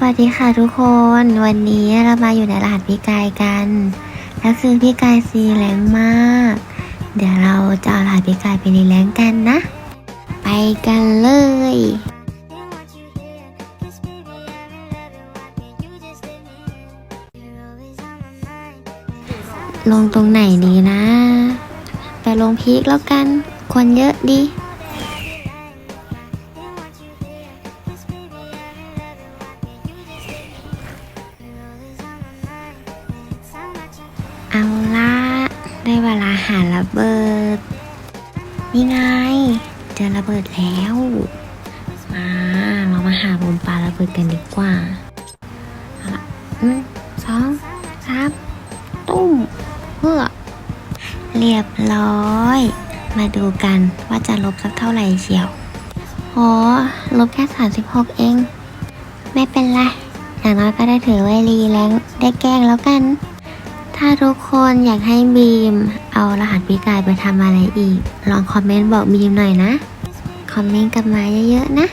สวัสดีค่ะทุกคนวันนี้เรามาอยู่ในรหัสพี่กายกันแล้วคือพี่กายซีแรงมาก เดี๋ยวเราจะเอารหัสพี่กายไปรีแรงกันนะ ไปกันเลยลงตรงไหนดีนะ ไปลงพีคแล้วกัน คนเยอะดี เอาละได้เวลาหาระเบิด นี่ไง เจอระเบิดแล้ว มาเรามาหามุมปลาระเบิดกันดีกว่าเอาละหนึ่งสองสามตุ้มเพื่อ เรียบร้อย มาดูกันว่าจะลบสักเท่าไหร่เชียวโอ้ลบแค่ 36 เอง ไม่เป็นไรอย่างน้อยก็ได้ถือไว้รีแรงได้แกล้งแล้วกัน ถ้าทุกคนอยากให้บีม เอารหัสพิกายไปทำอะไรอีก ลองคอมเมนต์บอกบีมหน่อยนะ คอมเมนต์กันมาเยอะๆนะ